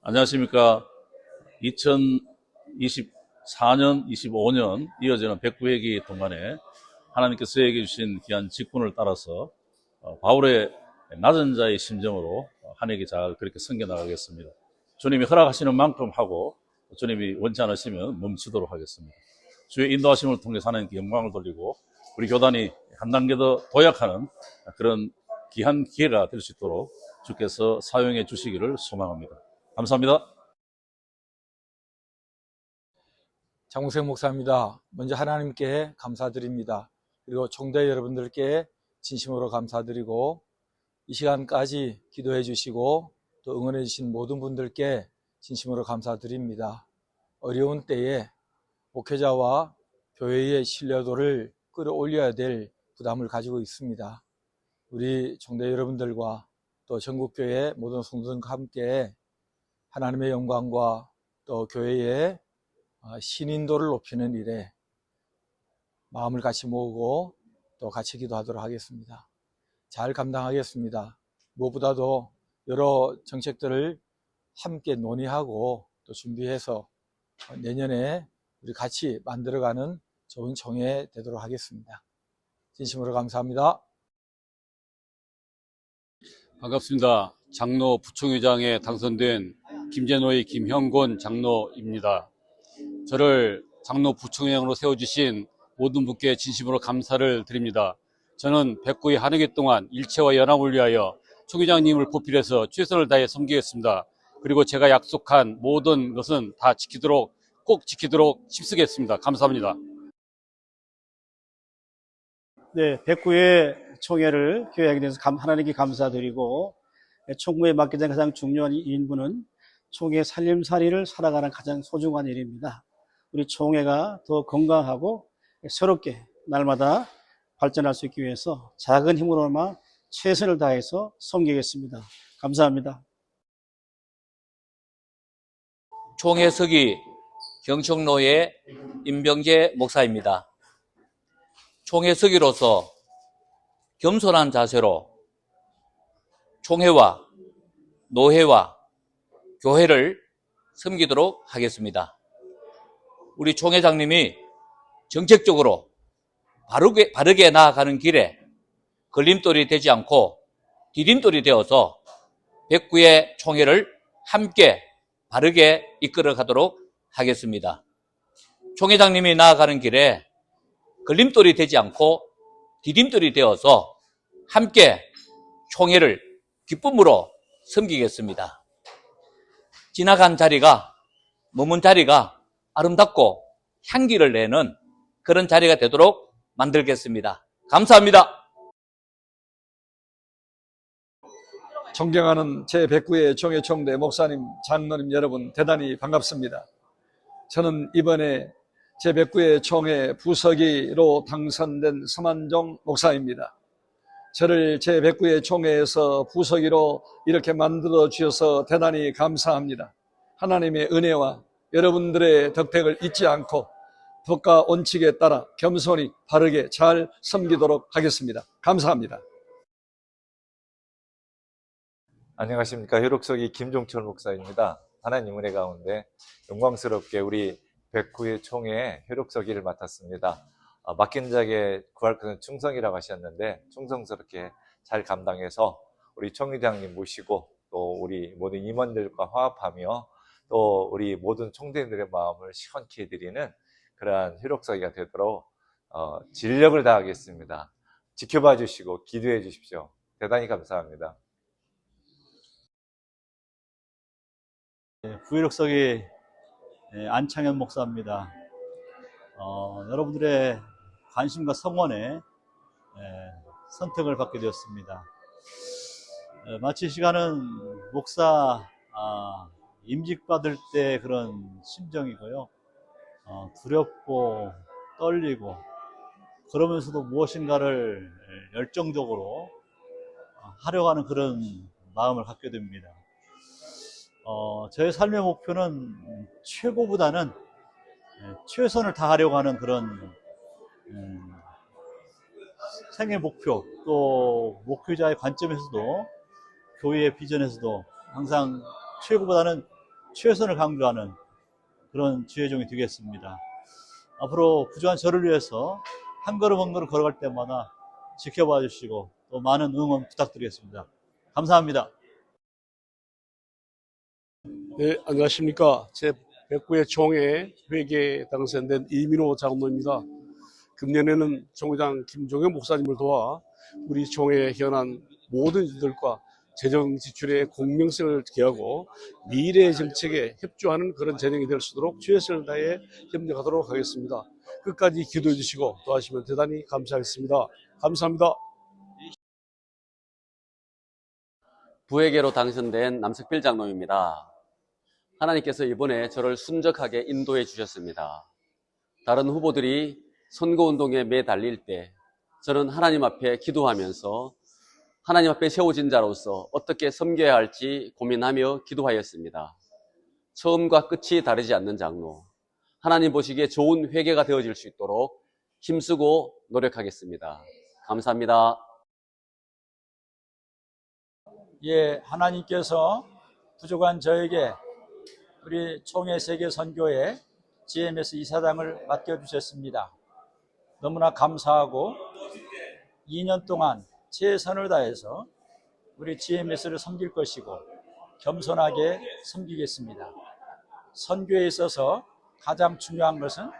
안녕하십니까. 2024년, 25년 이어지는 백구회기 동안에 하나님께서 저에게 주신 귀한 직분을 따라서 어, 바울의 낮은 자의 심정으로 한 해기 잘 그렇게 섬겨나가겠습니다. 주님이 허락하시는 만큼 하고 주님이 원치 않으시면 멈추도록 하겠습니다. 주의 인도하심을 통해 하나님께 영광을 돌리고 우리 교단이 한 단계 더 도약하는 그런 귀한 기회가 될 수 있도록 주께서 사용해 주시기를 소망합니다. 감사합니다. 장무생 목사입니다. 먼저 하나님께 감사드립니다. 그리고 총대 여러분들께 진심으로 감사드리고 이 시간까지 기도해 주시고 또 응원해 주신 모든 분들께 진심으로 감사드립니다. 어려운 때에 목회자와 교회의 신뢰도를 끌어올려야 될 부담을 가지고 있습니다. 우리 총대 여러분들과 또 전국교회 모든 성도들과 함께 하나님의 영광과 또 교회의 어, 신인도를 높이는 일에 마음을 같이 모으고 또 같이 기도하도록 하겠습니다. 잘 감당하겠습니다. 무엇보다도 여러 정책들을 함께 논의하고 또 준비해서 내년에 우리 같이 만들어가는 좋은 총회 되도록 하겠습니다. 진심으로 감사합니다. 반갑습니다. 장로 부총회장에 당선된 김재노의 김형곤 장로입니다. 저를 장로 부총회장으로 세워주신 모든 분께 진심으로 감사를 드립니다. 저는 백구의 한 해기 동안 일체와 연합을 위하여 총회장님을 보필해서 최선을 다해 섬기겠습니다. 그리고 제가 약속한 모든 것은 다 지키도록 꼭 지키도록 힘쓰겠습니다. 감사합니다. 네, 백구의 총회를 돼서 감- 하나님께 감사드리고 총무에 맡게 된 가장 중요한 인부는 총회 살림살이를 살아가는 가장 소중한 일입니다. 우리 총회가 더 건강하고 새롭게 날마다 발전할 수 있기 위해서 작은 힘으로나마 최선을 다해서 섬기겠습니다. 감사합니다. 총회석이 경청로의 임병재 목사입니다. 총회석이로서 겸손한 자세로 총회와 노회와 교회를 섬기도록 하겠습니다. 우리 총회장님이 정책적으로 바르게, 바르게 나아가는 길에 걸림돌이 되지 않고 디딤돌이 되어서 백구의 총회를 함께 바르게 이끌어 가도록 하겠습니다. 총회장님이 나아가는 길에 걸림돌이 되지 않고 디딤돌이 되어서 함께 총회를 기쁨으로 섬기겠습니다. 지나간 자리가, 머문 자리가 아름답고 향기를 내는 그런 자리가 되도록 만들겠습니다. 감사합니다. 존경하는 제109회 총회총대 목사님, 장로님 여러분 대단히 반갑습니다. 저는 이번에 제109회 총회 부서기로 당선된 서만종 목사입니다. 저를 제109회 총회에서 부서기로 이렇게 만들어 주셔서 대단히 감사합니다. 하나님의 은혜와 여러분들의 덕택을 잊지 않고 법과 원칙에 따라 겸손히 바르게 잘 섬기도록 하겠습니다. 감사합니다. 안녕하십니까. 효록석이 김종철 목사입니다. 하나님 은혜 가운데 영광스럽게 우리 백구의 총회 효록서기를 맡았습니다. 어, 맡긴 자에게 구할 것은 충성이라고 하셨는데 충성스럽게 잘 감당해서 우리 총회장님 모시고 또 우리 모든 임원들과 화합하며 또 우리 모든 총대들의 마음을 시원케 해드리는 그러한 효록서기가 되도록 어, 진력을 다하겠습니다. 지켜봐 주시고 기도해 주십시오. 대단히 감사합니다. 부유력석이 예, 안창현 목사입니다. 어, 여러분들의 관심과 성원에 예, 선택을 받게 되었습니다. 예, 이 시간은 목사 아, 임직 받을 때 그런 심정이고요. 어, 두렵고 떨리고 그러면서도 무엇인가를 예, 열정적으로 어, 하려고 하는 그런 마음을 갖게 됩니다. 어, 저의 삶의 목표는 최고보다는 예, 최선을 다하려고 하는 그런 음, 생애 목표 또 목회자의 관점에서도 교회의 비전에서도 항상 최고보다는 최선을 강조하는 그런 주회종이 되겠습니다. 앞으로 부족한 저를 위해서 한 걸음 한 걸음 걸어갈 때마다 지켜봐 주시고 또 많은 응원 부탁드리겠습니다. 감사합니다. 네, 안녕하십니까. 제 109회 총회 회계에 당선된 이민호 장로입니다. 금년에는 총회장 김종현 목사님을 도와 우리 총회에 현한 모든 이들과 재정 지출의 공명성을 기하고 미래 정책에 협조하는 그런 재정이 될 수 있도록 최선을 다해 협력하도록 하겠습니다. 끝까지 기도해 주시고 도와주시면 대단히 감사하겠습니다. 감사합니다. 부회계로 당선된 남석필 장로입니다. 하나님께서 이번에 저를 순적하게 인도해 주셨습니다. 다른 후보들이 선거운동에 매달릴 때 저는 하나님 앞에 기도하면서 하나님 앞에 세워진 자로서 어떻게 섬겨야 할지 고민하며 기도하였습니다. 처음과 끝이 다르지 않는 장로. 하나님 보시기에 좋은 회개가 되어질 수 있도록 힘쓰고 노력하겠습니다. 감사합니다. 예, 하나님께서 부족한 저에게 우리 총회 세계 선교회 GMS 이사장을 맡겨주셨습니다. 너무나 감사하고 2년 동안 최선을 다해서 우리 GMS를 섬길 것이고 겸손하게 섬기겠습니다. 선교에 있어서 가장 중요한 것은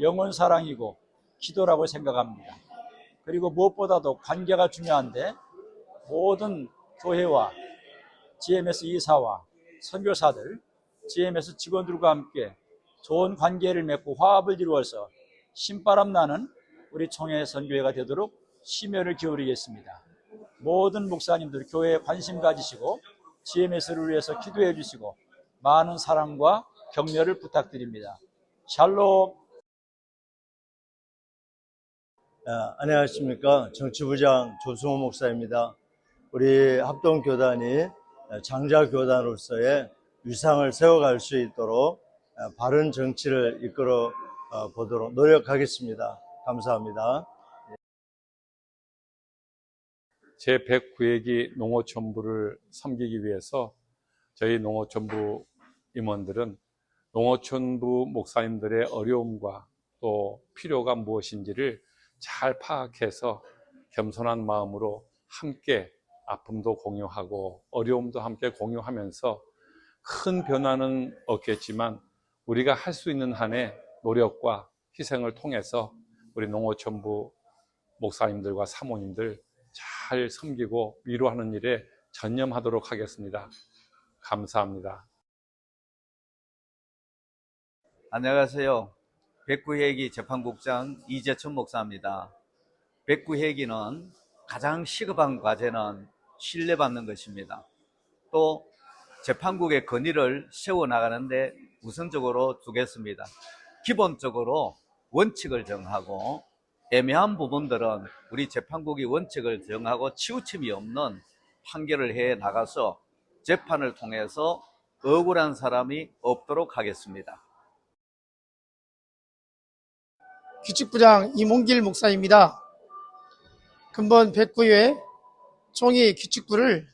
영혼 사랑이고 기도라고 생각합니다. 그리고 무엇보다도 관계가 중요한데 모든 교회와 GMS 이사와 선교사들, GMS 직원들과 함께 좋은 관계를 맺고 화합을 이루어서 신바람 나는 우리 총회 선교회가 되도록 심혈을 기울이겠습니다. 모든 목사님들 교회에 관심 가지시고 GMS를 위해서 기도해 주시고 많은 사랑과 격려를 부탁드립니다. 샬롬. 아, 안녕하십니까. 정치부장 조승호 목사입니다. 우리 합동교단이 장자교단으로서의 위상을 세워갈 수 있도록 아, 바른 정치를 이끌어 어, 보도록 노력하겠습니다. 감사합니다. 제 109회기 농어촌부를 섬기기 위해서 저희 농어촌부 임원들은 농어촌부 목사님들의 어려움과 또 필요가 무엇인지를 잘 파악해서 겸손한 마음으로 함께 아픔도 공유하고 어려움도 함께 공유하면서 큰 변화는 없겠지만 우리가 할 수 있는 한의 노력과 희생을 통해서 우리 농어촌부 목사님들과 사모님들 잘 섬기고 위로하는 일에 전념하도록 하겠습니다. 감사합니다. 안녕하세요. 백구회기 재판국장 이재천 목사입니다. 백구회기는 가장 시급한 과제는 신뢰받는 것입니다. 또 재판국의 건의를 세워나가는데 우선적으로 두겠습니다. 기본적으로 원칙을 정하고 애매한 부분들은 우리 재판국이 원칙을 정하고 치우침이 없는 판결을 해 나가서 재판을 통해서 억울한 사람이 없도록 하겠습니다. 규칙부장 이몽길 목사입니다. 근본 109회 총회 규칙부를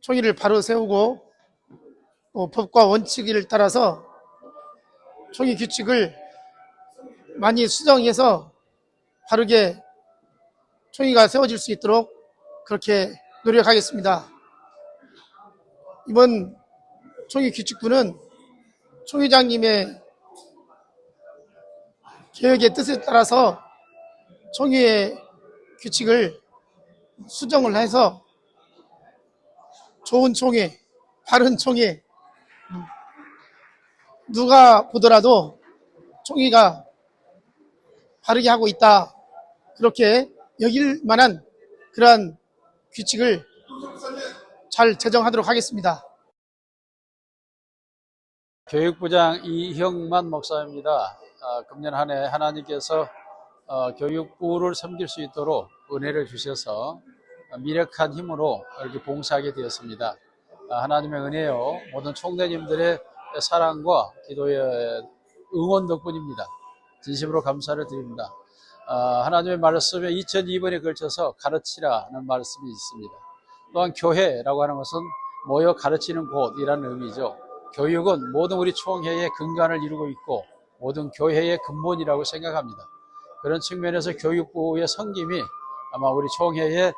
총의를 바로 세우고 또 법과 원칙을 따라서 총회 규칙을 많이 수정해서 바르게 총회가 세워질 수 있도록 그렇게 노력하겠습니다. 이번 총회 규칙부는 총회장님의 계획의 뜻에 따라서 총회의 규칙을 수정을 해서 좋은 총회, 바른 총회, 누가 보더라도 총회가 바르게 하고 있다. 그렇게 여길 만한 그러한 규칙을 잘 제정하도록 하겠습니다. 교육부장 이형만 목사입니다. 아, 금년 한 해 하나님께서 어, 교육부를 섬길 수 있도록 은혜를 주셔서 미력한 힘으로 이렇게 봉사하게 되었습니다. 아, 하나님의 은혜요 모든 총대님들의 사랑과 기도의 응원 덕분입니다. 진심으로 감사를 드립니다. 아, 하나님의 말씀에 2002번에 걸쳐서 가르치라는 말씀이 있습니다. 또한 교회라고 하는 것은 모여 가르치는 곳이라는 의미죠. 교육은 모든 우리 총회의 근간을 이루고 있고 모든 교회의 근본이라고 생각합니다. 그런 측면에서 교육부의 섬김이 아마 우리 총회의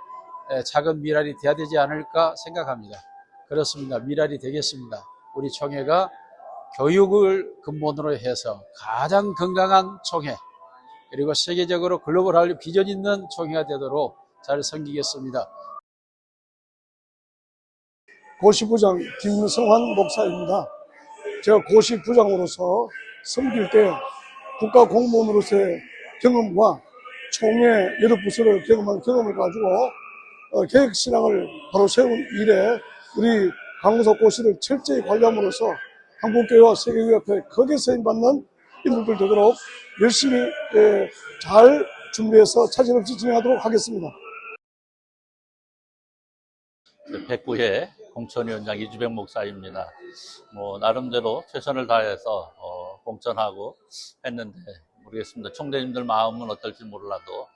에, 작은 미랄이 돼야 되지 않을까 생각합니다. 그렇습니다. 미랄이 되겠습니다. 우리 총회가 교육을 근본으로 해서 가장 건강한 총회 그리고 세계적으로 글로벌할 비전 있는 총회가 되도록 잘 섬기겠습니다. 고시부장 김성환 목사입니다. 제가 고시부장으로서 섬길 때 국가 공무원으로서의 경험과 총회 여러 부서를 경험한 경험을 가지고 어, 계획 신앙을 바로 세운 이래 우리 강호석 고시를 철저히 관리함으로써 한국교회와 세계교회 거기에 세임받는 인물들 되도록 열심히 예, 잘 준비해서 차질 없이 진행하도록 하겠습니다. 백구회 공천위원장 이주백 목사입니다. 뭐 나름대로 최선을 다해서 어, 공천하고 했는데 모르겠습니다. 총대님들 마음은 어떨지 몰라도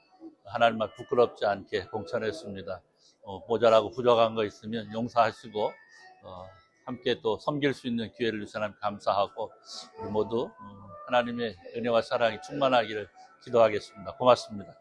하나님 앞 부끄럽지 않게 공천했습니다. 어, 모자라고 부족한 거 있으면 용서하시고 어, 함께 또 섬길 수 있는 기회를 주신 하나님 감사하고 모두 어, 하나님의 은혜와 사랑이 충만하기를 기도하겠습니다. 고맙습니다.